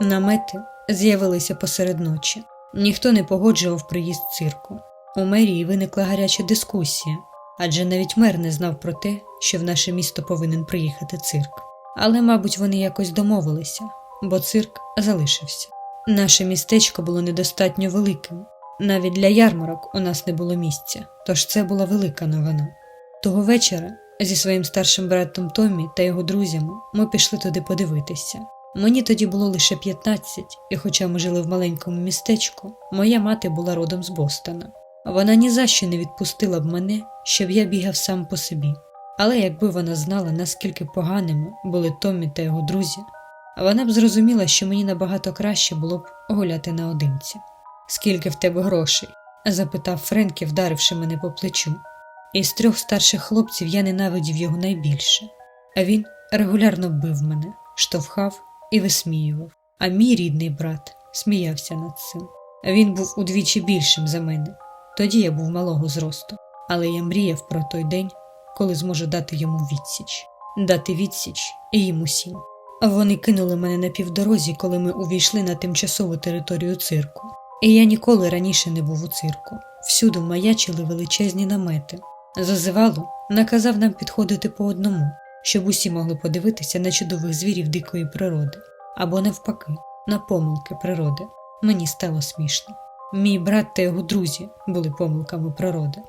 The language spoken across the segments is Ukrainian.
Намети з'явилися посеред ночі. Ніхто не погоджував приїзд цирку. У мерії виникла гаряча дискусія, адже навіть мер не знав про те, що в наше місто повинен приїхати цирк. Але, мабуть, вони якось домовилися, бо цирк залишився. Наше містечко було недостатньо великим. Навіть для ярмарок у нас не було місця, тож це була велика новина. Того вечора зі своїм старшим братом Томмі та його друзями ми пішли туди подивитися. Мені тоді було лише 15, і хоча ми жили в маленькому містечку, моя мати була родом з Бостона. Вона ні за що не відпустила б мене, щоб я бігав сам по собі. Але якби вона знала, наскільки поганими були Томмі та його друзі, вона б зрозуміла, що мені набагато краще було б гуляти наодинці. Скільки в тебе грошей? запитав Френкі, вдаривши мене по плечу. Із трьох старших хлопців я ненавидів його найбільше, а він регулярно бив мене, штовхав і висміював. А мій рідний брат сміявся над цим. Він був удвічі більшим за мене. Тоді я був малого зросту, але я мріяв про той день, коли зможу дати йому відсіч, дати відсіч і їм усім. Вони кинули мене на півдорозі, коли ми увійшли на тимчасову територію цирку. І я ніколи раніше не був у цирку. Всюди маячили величезні намети. Зазивало наказав нам підходити по одному, щоб усі могли подивитися на чудових звірів дикої природи, або навпаки, на помилки природи. Мені стало смішно. Мій брат та його друзі були помилками природи.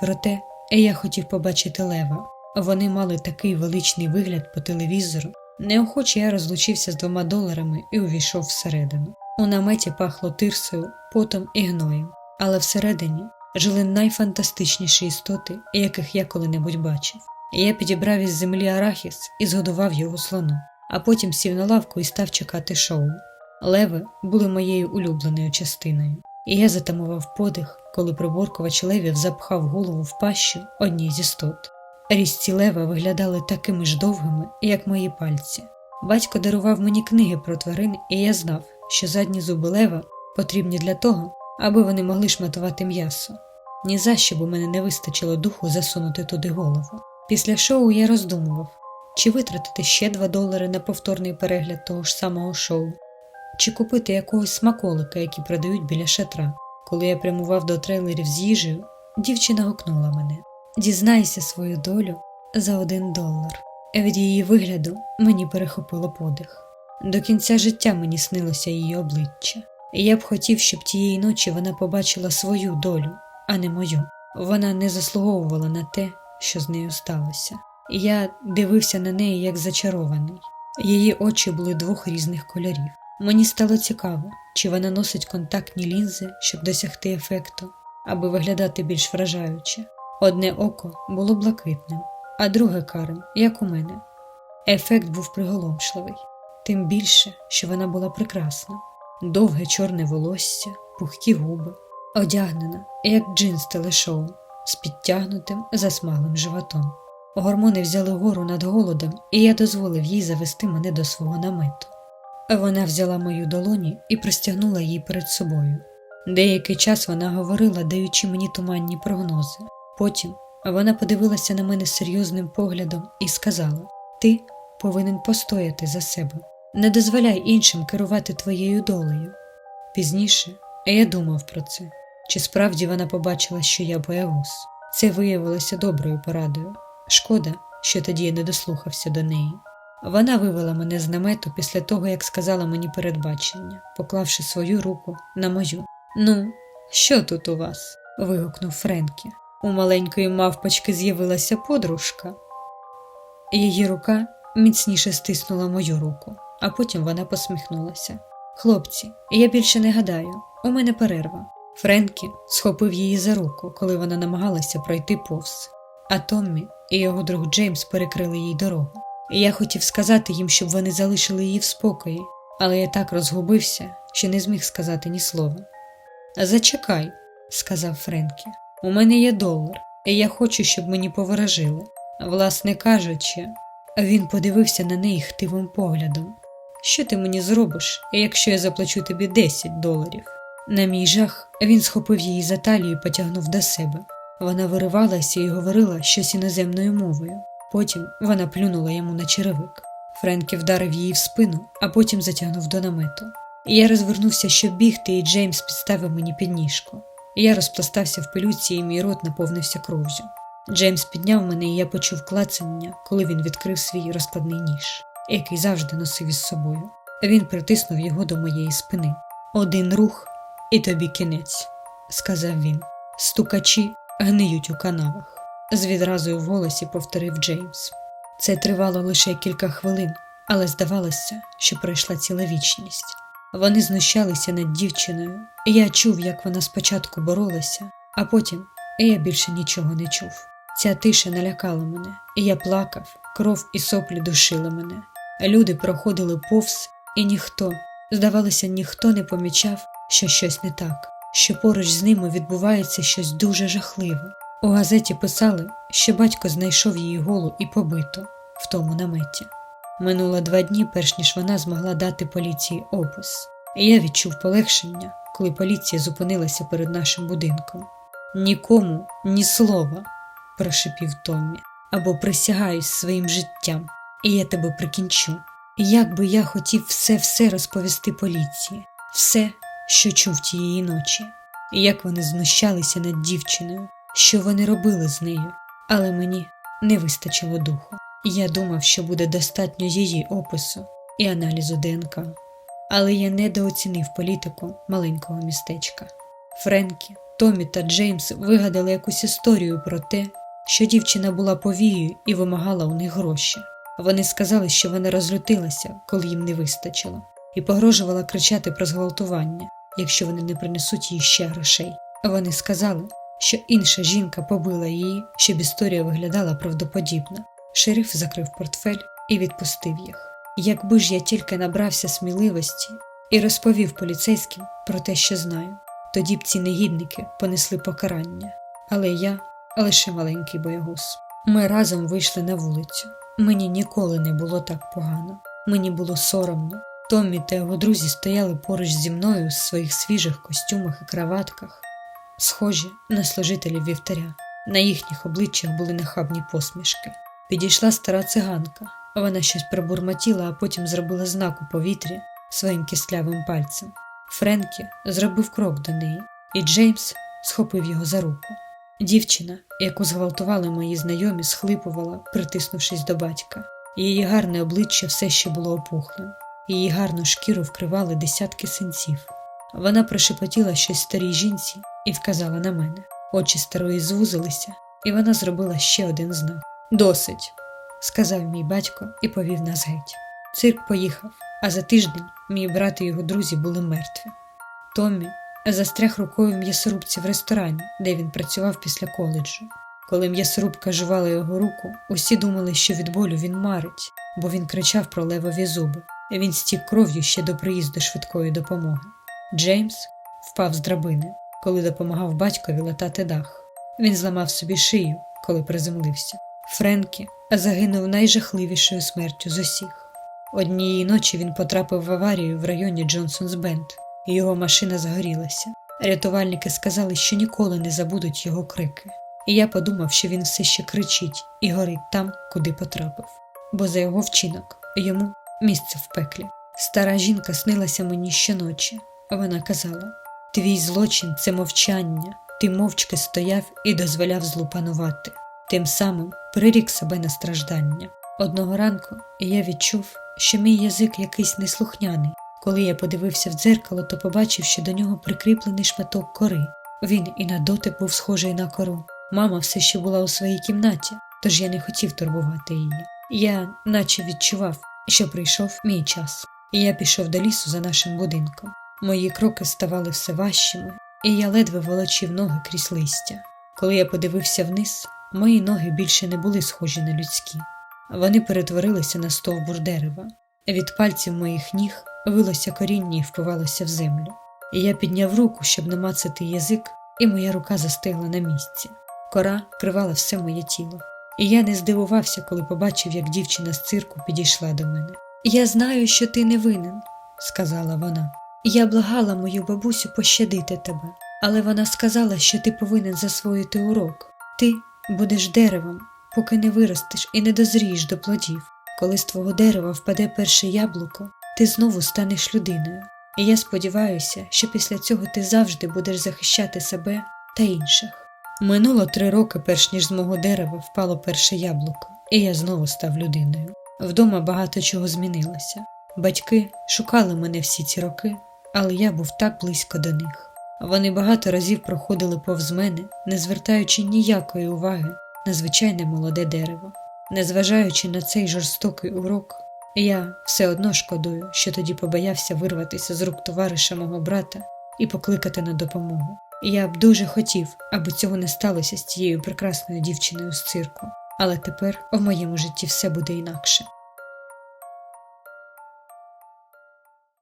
Проте я хотів побачити лева. Вони мали такий величний вигляд по телевізору. Неохоче я розлучився з двома доларами і увійшов всередину. У наметі пахло тирсою, потом і гноєм, але всередині жили найфантастичніші істоти, яких я коли-небудь бачив. Я підібрав із землі арахіс і згодував його слону, а потім сів на лавку і став чекати шоу. Леви були моєю улюбленою частиною, і я затамував подих, коли приборкувач левів запхав голову в пащу одній з істот. Різці лева виглядали такими ж довгими, як мої пальці. Батько дарував мені книги про тварин, і я знав, що задні зуби лева потрібні для того, аби вони могли шматувати м'ясо. Ні за що б у мене не вистачило духу засунути туди голову. Після шоу я роздумував, чи витратити ще 2 долари на повторний перегляд того ж самого шоу, чи купити якогось смаколика, які продають біля шатра. Коли я прямував до трейлерів з їжею, дівчина гукнула мене Дізнайся свою долю за один долар. Від її вигляду мені перехопило подих. До кінця життя мені снилося її обличчя, і я б хотів, щоб тієї ночі вона побачила свою долю, а не мою. Вона не заслуговувала на те, що з нею сталося. Я дивився на неї як зачарований. Її очі були двох різних кольорів. Мені стало цікаво, чи вона носить контактні лінзи, щоб досягти ефекту, аби виглядати більш вражаюче. Одне око було блакитним, а друге карим, як у мене. Ефект був приголомшливий, тим більше, що вона була прекрасна, довге чорне волосся, пухкі губи, одягнена, як джинс телешоу, з підтягнутим засмаглим животом. Гормони взяли гору над голодом, і я дозволив їй завести мене до свого намету. Вона взяла мою долоні і простягнула її перед собою. Деякий час вона говорила, даючи мені туманні прогнози. Потім вона подивилася на мене серйозним поглядом і сказала: Ти повинен постояти за себе, не дозволяй іншим керувати твоєю долею. Пізніше я думав про це, чи справді вона побачила, що я боягуз. Це виявилося доброю порадою. Шкода, що тоді я не дослухався до неї. Вона вивела мене з намету після того, як сказала мені передбачення, поклавши свою руку на мою. Ну, що тут у вас? вигукнув Френкі. У маленької мавпочки з'явилася подружка. Її рука міцніше стиснула мою руку, а потім вона посміхнулася. Хлопці, я більше не гадаю, у мене перерва. Френкі схопив її за руку, коли вона намагалася пройти повз, а Томмі і його друг Джеймс перекрили їй дорогу. Я хотів сказати їм, щоб вони залишили її в спокої, але я так розгубився, що не зміг сказати ні слова. Зачекай, сказав Френкі. У мене є долар, і я хочу, щоб мені поворожили. Власне кажучи, він подивився на неї хтивим поглядом. Що ти мені зробиш, якщо я заплачу тобі 10 доларів? На мій жах він схопив її за талію і потягнув до себе. Вона виривалася і говорила щось іноземною мовою. Потім вона плюнула йому на черевик. Френкі вдарив її в спину, а потім затягнув до намету. Я розвернувся, щоб бігти, і Джеймс підставив мені підніжку. Я розпластався в пилюці, і мій рот наповнився кров'ю. Джеймс підняв мене, і я почув клацання, коли він відкрив свій розкладний ніж, який завжди носив із собою. Він притиснув його до моєї спини. Один рух, і тобі кінець, сказав він. Стукачі гниють у канавах. З відразою в голосі повторив Джеймс. Це тривало лише кілька хвилин, але здавалося, що пройшла ціла вічність. Вони знущалися над дівчиною, і я чув, як вона спочатку боролася, а потім я більше нічого не чув. Ця тиша налякала мене, і я плакав, кров і соплі душили мене. Люди проходили повз, і ніхто, здавалося, ніхто не помічав, що щось не так, що поруч з ними відбувається щось дуже жахливе. У газеті писали, що батько знайшов її голу і побиту в тому наметі. Минуло два дні, перш ніж вона змогла дати поліції опис. Я відчув полегшення, коли поліція зупинилася перед нашим будинком. Нікому ні слова, прошепів Томмі, або присягаюсь своїм життям, і я тебе прикінчу. Як би я хотів все-все розповісти поліції, все, що чув тієї ночі, як вони знущалися над дівчиною, що вони робили з нею, але мені не вистачило духу. Я думав, що буде достатньо її опису і аналізу ДНК, але я недооцінив політику маленького містечка. Френкі, Томі та Джеймс вигадали якусь історію про те, що дівчина була повією і вимагала у них гроші. Вони сказали, що вона розлютилася, коли їм не вистачило, і погрожувала кричати про зґвалтування, якщо вони не принесуть їй ще грошей. Вони сказали, що інша жінка побила її, щоб історія виглядала правдоподібно. Шериф закрив портфель і відпустив їх. Якби ж я тільки набрався сміливості і розповів поліцейським про те, що знаю, тоді б ці негідники понесли покарання. Але я лише маленький боягуз. Ми разом вийшли на вулицю. Мені ніколи не було так погано. Мені було соромно. Томмі та його друзі стояли поруч зі мною у своїх свіжих костюмах і краватках, схожі на служителів вівтаря. На їхніх обличчях були нахабні посмішки. Підійшла стара циганка. Вона щось пробурмотіла, а потім зробила знак у повітрі своїм кислявим пальцем. Френкі зробив крок до неї, і Джеймс схопив його за руку. Дівчина, яку зґвалтували мої знайомі, схлипувала, притиснувшись до батька. Її гарне обличчя все ще було опухлим, її гарну шкіру вкривали десятки синців. Вона прошепотіла щось старій жінці і вказала на мене. Очі старої звузилися, і вона зробила ще один знак. Досить, сказав мій батько і повів нас геть. Цирк поїхав, а за тиждень мій брат і його друзі були мертві. Томмі застряг рукою в м'ясорубці в ресторані, де він працював після коледжу. Коли м'ясорубка жувала його руку, усі думали, що від болю він марить, бо він кричав про левові зуби. Він стік кров'ю ще до приїзду швидкої допомоги. Джеймс впав з драбини, коли допомагав батькові латати дах. Він зламав собі шию, коли приземлився. Френкі загинув найжахливішою смертю з усіх. Однієї ночі він потрапив в аварію в районі Джонсонс Бенд, і його машина загорілася. Рятувальники сказали, що ніколи не забудуть його крики. І я подумав, що він все ще кричить і горить там, куди потрапив, бо за його вчинок йому місце в пеклі. Стара жінка снилася мені щоночі. Вона казала: Твій злочин це мовчання, ти мовчки стояв і дозволяв злу панувати, тим самим прирік себе на страждання. Одного ранку я відчув, що мій язик якийсь неслухняний. Коли я подивився в дзеркало, то побачив, що до нього прикріплений шматок кори. Він і на дотик був схожий на кору. Мама все ще була у своїй кімнаті, тож я не хотів турбувати її. Я наче відчував, що прийшов мій час, і я пішов до лісу за нашим будинком. Мої кроки ставали все важчими, і я ледве волочив ноги крізь листя. Коли я подивився вниз, мої ноги більше не були схожі на людські. Вони перетворилися на стовбур дерева. Від пальців моїх ніг вилося коріння і впивалося в землю. Я підняв руку, щоб намацати язик, і моя рука застигла на місці. Кора вкривала все моє тіло. І я не здивувався, коли побачив, як дівчина з цирку підійшла до мене. Я знаю, що ти не винен, сказала вона. Я благала мою бабусю пощадити тебе, але вона сказала, що ти повинен засвоїти урок. Ти будеш деревом, поки не виростеш і не дозрієш до плодів. Коли з твого дерева впаде перше яблуко, ти знову станеш людиною. І я сподіваюся, що після цього ти завжди будеш захищати себе та інших. Минуло три роки, перш ніж з мого дерева впало перше яблуко, і я знову став людиною. Вдома багато чого змінилося. Батьки шукали мене всі ці роки, але я був так близько до них. Вони багато разів проходили повз мене, не звертаючи ніякої уваги на звичайне молоде дерево. Незважаючи на цей жорстокий урок, я все одно шкодую, що тоді побоявся вирватися з рук товариша мого брата і покликати на допомогу. Я б дуже хотів, аби цього не сталося з тією прекрасною дівчиною з цирку, але тепер у моєму житті все буде інакше.